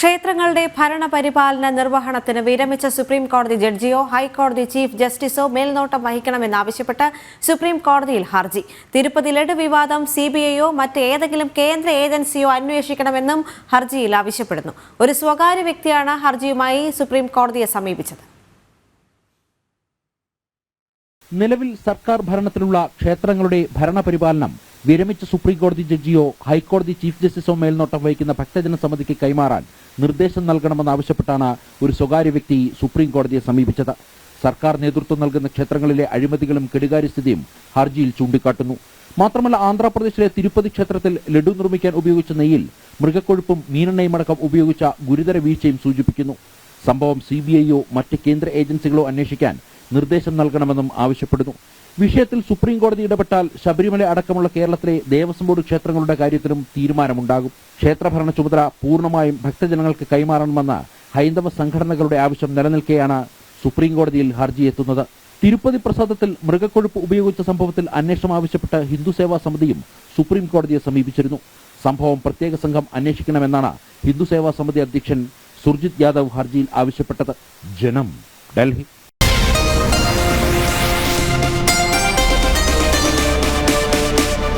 ക്ഷേത്രങ്ങളുടെ ഭരണപരിപാലന നിർവഹണത്തിന് വിരമിച്ച സുപ്രീം കോടതി ജഡ്ജിയോ ഹൈക്കോടതി ചീഫ് ജസ്റ്റിസോ മേൽനോട്ടം വഹിക്കണമെന്നാവശ്യപ്പെട്ട് സുപ്രീം കോടതിയിൽ ഹർജി. തിരുപ്പതി ലഡു വിവാദം സി ബി ഐയോ മറ്റേതെങ്കിലും കേന്ദ്ര ഏജൻസിയോ അന്വേഷിക്കണമെന്നും ഹർജിയിൽ ആവശ്യപ്പെടുന്നു. ഒരു സ്വകാര്യ വ്യക്തിയാണ് ഹർജിയുമായി സുപ്രീം കോടതിയെ സമീപിച്ചത്. നിലവിൽ സർക്കാർ ഭരണത്തിലുള്ള ക്ഷേത്രങ്ങളുടെ ഭരണപരിപാലനം വിരമിച്ച സുപ്രീംകോടതി ജഡ്ജിയോ ഹൈക്കോടതി ചീഫ് ജസ്റ്റിസോ മേൽനോട്ടം വഹിക്കുന്ന ഭക്തജന സമിതിക്ക് കൈമാറാൻ നിർദ്ദേശം നൽകണമെന്നാവശ്യപ്പെട്ടാണ് ഒരു സ്വകാര്യ വ്യക്തി സുപ്രീംകോടതിയെ സമീപിച്ചത്. സർക്കാർ നേതൃത്വം നൽകുന്ന ക്ഷേത്രങ്ങളിലെ അഴിമതികളും കെടുകാര്യസ്ഥിതിയും ഹർജിയിൽ ചൂണ്ടിക്കാട്ടുന്നു. മാത്രമല്ല ആന്ധ്രാപ്രദേശിലെ തിരുപ്പതി ക്ഷേത്രത്തിൽ ലഡു നിർമ്മിക്കാൻ ഉപയോഗിച്ച നെയ്യിൽ മൃഗക്കൊഴുപ്പും മീനെണ്ണയുമടക്കം ഉപയോഗിച്ച ഗുരുതര വീഴ്ചയും സൂചിപ്പിക്കുന്നു. സംഭവം സി ബി ഐയോ മറ്റ് കേന്ദ്ര ഏജൻസികളോ അന്വേഷിക്കാൻ നിർദ്ദേശം നൽകണമെന്നും ആവശ്യപ്പെടുന്നു. വിഷയത്തിൽ സുപ്രീം കോടതി ഇടപെട്ടാൽ ശബരിമല അടക്കമുള്ള കേരളത്തിലെ ദേവസ്വം ബോർഡ് ക്ഷേത്രങ്ങളുടെ കാര്യത്തിലും തീരുമാനമുണ്ടാകും. ക്ഷേത്രഭരണ ചുമതല പൂർണമായും ഭക്തജനങ്ങൾക്ക് കൈമാറണമെന്ന ഹൈന്ദവ സംഘടനകളുടെ ആവശ്യം നിലനിൽക്കെയാണ് സുപ്രീം കോടതിയിൽ ഹർജി എത്തുന്നത്. തിരുപ്പതി പ്രസാദത്തിൽ മൃഗക്കൊഴുപ്പ് ഉപയോഗിച്ച സംഭവത്തിൽ അന്വേഷണം ആവശ്യപ്പെട്ട് ഹിന്ദു സേവാ സമിതിയും സുപ്രീം കോടതിയെ സമീപിച്ചിരുന്നു. സംഭവം പ്രത്യേക സംഘം അന്വേഷിക്കണമെന്നാണ് ഹിന്ദു സേവാ സമിതി അധ്യക്ഷൻ സുർജിത് യാദവ് ഹർജിയിൽ ആവശ്യപ്പെട്ടത്. ജനം ഡൽഹി.